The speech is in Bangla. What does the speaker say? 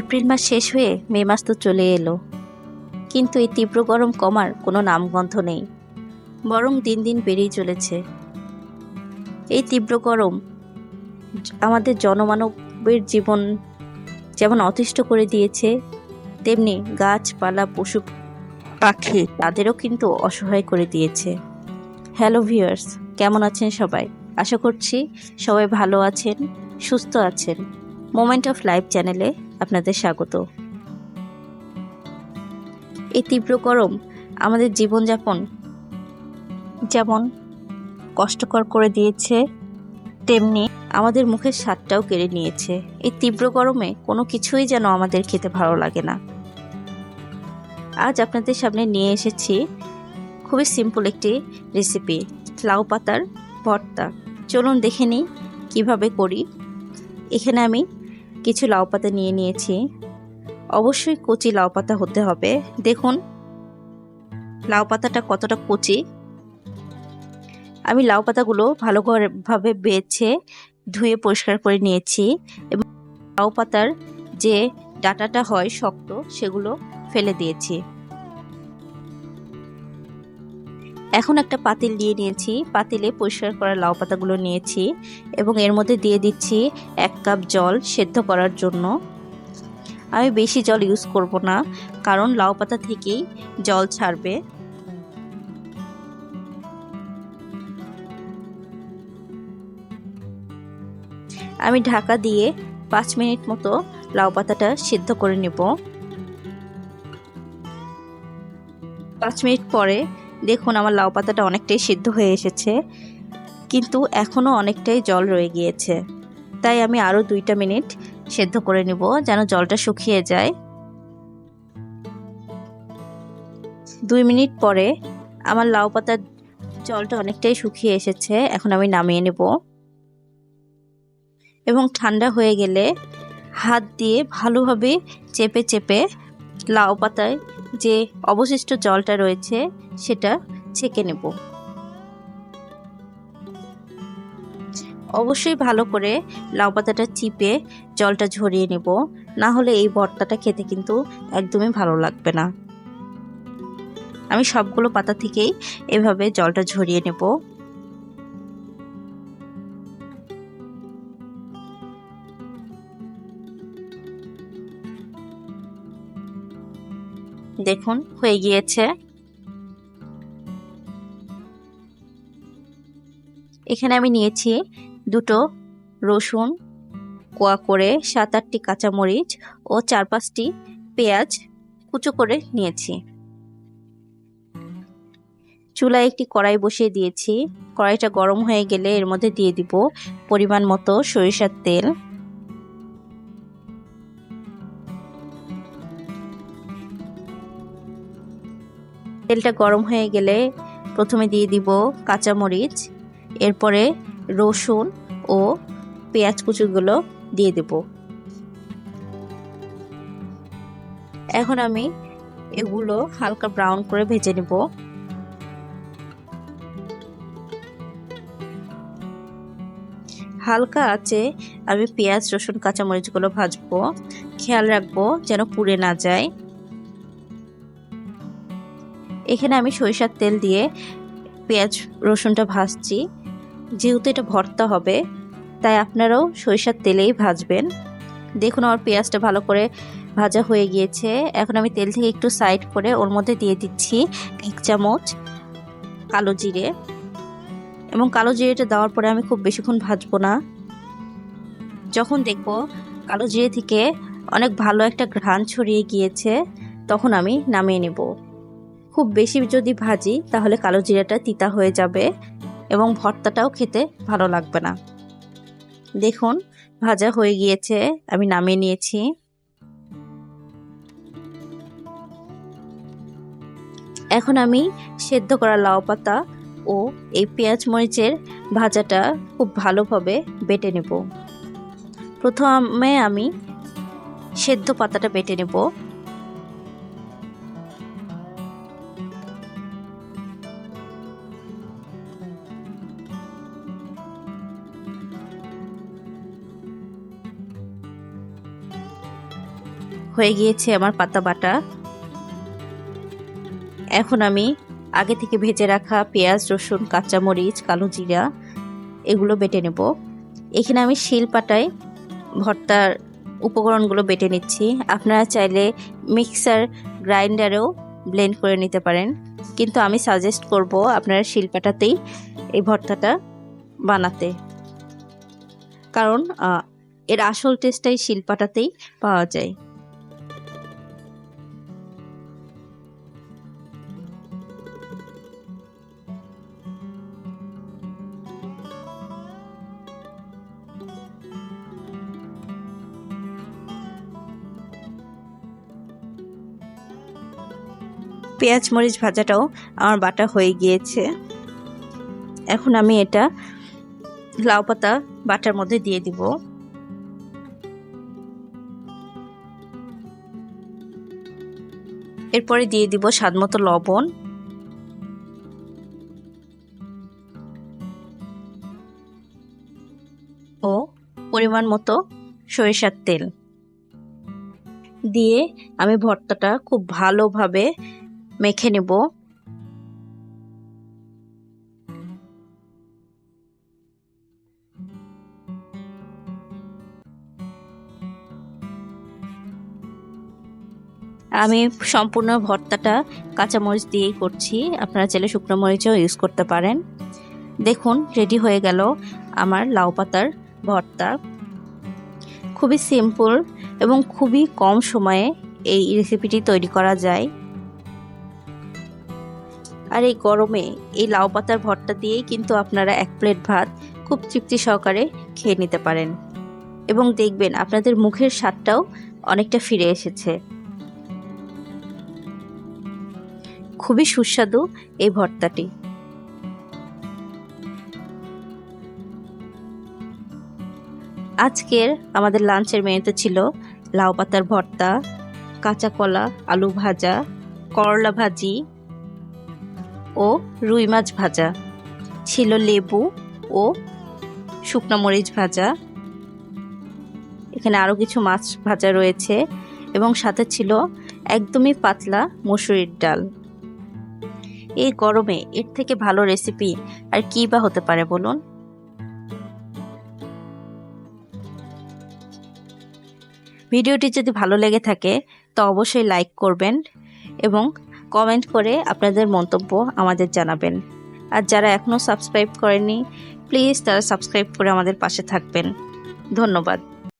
এপ্রিল মাস শেষ হয়ে মে মাস তো চলে এলো। কিন্তু এই তীব্র গরম কমার কোনো নামগন্ধ নেই। বরং দিন দিন বেড়েই চলেছে। এই তীব্র গরম আমাদের জনমানবের জীবন যেমন অতিষ্ঠ করে দিয়েছে, তেমনি গাছপালা, পশু পাখি তাদেরও কিন্তু অসহায় করে দিয়েছে। হ্যালো ভিউয়ার্স, কেমন আছেন সবাই? আশা করছি সবাই ভালো আছেন, সুস্থ আছেন। মোমেন্ট অফ লাইফ চ্যানেলে আপনাদের স্বাগত। এই তীব্র গরম আমাদের জীবনযাপন যেমন কষ্টকর করে দিয়েছে, তেমনি আমাদের মুখের স্বাদটাও কেড়ে নিয়েছে। এই তীব্র গরমে কোনো কিছুই যেন আমাদের খেতে ভালো লাগে না। আজ আপনাদের সামনে নিয়ে এসেছি খুবই সিম্পল একটি রেসিপি লাউ পাতার ভর্তা। চলুন দেখে নিই কীভাবে করি। এখানে আমি কিছু লাউ পাতা নিয়ে নিয়েছি। অবশ্যই কচি লাউ পাতা হতে হবে। দেখুন লাউ পাতাটা কতটা কচি। আমি লাউ পাতাগুলো ভালো করেভাবে বেছে ধুয়ে পরিষ্কার করে নিয়েছি এবং লাউ পাতার যে ডাটাটা হয় শক্ত, সেগুলো ফেলে দিয়েছি। এখন একটা পাতিল দিয়ে নিয়েছি। পাতিলে পরিষ্কার করা লাউ পাতাগুলো নিয়েছি এবং এর মধ্যে দিয়ে দিচ্ছি এক কাপ জল সেদ্ধ করার জন্য। আমি বেশি জল ইউজ করব না, কারণ লাউ পাতা থেকেই জল ছাড়বে। আমি ঢাকা দিয়ে পাঁচ মিনিট মতো লাউ পাতাটা সিদ্ধ করে নেব। পাঁচ মিনিট পরে দেখুন, আমার লাউ পাতাটা অনেকটাই সিদ্ধ হয়ে এসেছে, কিন্তু এখনও অনেকটাই জল রয়ে গিয়েছে। তাই আমি আরও দুইটা মিনিট সেদ্ধ করে নেব, যেন জলটা শুকিয়ে যায়। দুই মিনিট পরে আমার লাউ পাতার জলটা অনেকটাই শুকিয়ে এসেছে, এখন আমি নামিয়ে নেব। এবং ঠান্ডা হয়ে গেলে হাত দিয়ে ভালোভাবে চেপে চেপে লাউ পাতায় যে অবশিষ্ট জলটা রয়েছে, সেটা ছেঁকে নেব। অবশ্যই ভালো করে লাউ পাতাটা চিপে জলটা ঝরিয়ে নেব, না হলে এই ভর্তাটা খেতে কিন্তু একদমই ভালো লাগবে না। আমি সবগুলো পাতা থেকেই এভাবে জলটা ঝরিয়ে নেব। দেখুন, হয়ে গিয়েছে। এখানে আমি নিয়েছি দুটো রসুন, কোয়া করে সাত আটটি কাঁচামরিচ ও চার পাঁচটি পেঁয়াজ কুচো করে নিয়েছি। চুলায় একটি কড়াই বসিয়ে দিয়েছি। কড়াইটা গরম হয়ে গেলে এর মধ্যে দিয়ে দিব পরিমাণ মতো সরিষার তেল। তেলটা গরম হয়ে গেলে প্রথমে দিয়ে দিব কাঁচামরিচ, এরপরে রসুন ও পেঁয়াজ কুচুগুলো দিয়ে দেব। এখন আমি এগুলো হালকা ব্রাউন করে ভেজে নেব। হালকা আছে আমি পেঁয়াজ, রসুন, কাঁচামরিচগুলো ভাজবো। খেয়াল রাখব যেন পুড়ে না যায়। এখানে আমি সরিষার তেল দিয়ে পেঁয়াজ রসুনটা ভাজছি। যেহেতু এটা ভর্তা হবে, তাই আপনারাও সরিষার তেলেই ভাজবেন। দেখুন আমার পেঁয়াজটা ভালো করে ভাজা হয়ে গিয়েছে। এখন আমি তেল থেকে একটু সাইড করে ওর মধ্যে দিয়ে দিচ্ছি এক চামচ কালো জিরে। এবং কালো জিরেটা দেওয়ার পরে আমি খুব বেশিক্ষণ ভাজবো না। যখন দেখব কালো জিরে থেকে অনেক ভালো একটা ঘ্রাণ ছড়িয়ে গিয়েছে, তখন আমি নামিয়ে নেব। খুব বেশি যদি ভাজি, তাহলে কালো জিরাটা তিতা হয়ে যাবে এবং ভর্তাটাও খেতে ভালো লাগবে না। দেখুন, ভাজা হয়ে গিয়েছে, আমি নামিয়ে নিয়েছি। এখন আমি সেদ্ধ করা লাউ পাতা ও এই পেঁয়াজ মরিচের ভাজাটা খুব ভালোভাবে বেটে নেব। প্রথমে আমি সেদ্ধ পাতাটা বেটে নেব। হয়ে গিয়েছে আমার পাতা বাটা। এখন আমি আগে থেকে ভেজে রাখা পেঁয়াজ, রসুন, কাঁচামরিচ, কালো জিরা এগুলো বেটে নেব। এখানে আমি শিল পাটায় ভর্তার উপকরণগুলো বেটে নিচ্ছি। আপনারা চাইলে মিক্সার গ্রাইন্ডারেও ব্লেন্ড করে নিতে পারেন। কিন্তু আমি সাজেস্ট করব আপনারা শিলপাটাতেই এই ভর্তাটা বানাতে। কারণ এর আসল টেস্টটাই শিলপাটাতেই পাওয়া যায়। পেঁয়াজ, মরিচ ভাজাটাও আমার বাটা হয়ে গিয়েছে। এখন আমি এটা লাউ পাতা বাটার মধ্যে দিয়ে দিব। এরপরে দিয়ে দিব স্বাদমতো লবণ। ও পরিমাণ মতো সরিষার তেল। দিয়ে আমি ভর্তাটা খুব ভালোভাবে মেখে নেব। আমি সম্পূর্ণ ভর্তাটা কাঁচামরিচ দিয়েই করছি। আপনারা চাইলে শুকনো মরিচও ইউজ করতে পারেন। দেখুন রেডি হয়ে গেল আমার লাউ পাতার ভর্তা। খুবই সিম্পল এবং খুবই কম সময়ে এই রেসিপিটি তৈরি করা যায়। আর এই গরমে এই লাউ পাতার ভর্তা দিয়েই কিন্তু আপনারা এক প্লেট ভাত খুব তৃপ্তি সহকারে খেয়ে নিতে পারেন। এবং দেখবেন আপনাদের মুখের স্বাদটাও অনেকটা ফিরে এসেছে। খুবই সুস্বাদু এই ভর্তাটি। আজকের আমাদের লাঞ্চের মেনুতে ছিল লাউ পাতার ভর্তা, কাঁচা কলা, আলু ভাজা, করলা ভাজি ও রুই মাছ ভাজা। ছিল লেবু ও শুকনো মরিচ ভাজা। এখানে আরও কিছু মাছ ভাজা রয়েছে এবং সাথে ছিল একদমই পাতলা মসুরির ডাল। এই গরমে এর থেকে ভালো রেসিপি আর কী বা হতে পারে বলুন? ভিডিওটি যদি ভালো লেগে থাকে, তো অবশ্যই লাইক করবেন এবং কমেন্ট করে আপনাদের মন্তব্য আমাদের জানাবেন। আর যারা এখনও সাবস্ক্রাইব করেনি প্লিজ তারা সাবস্ক্রাইব করে আমাদের পাশে থাকবেন। ধন্যবাদ।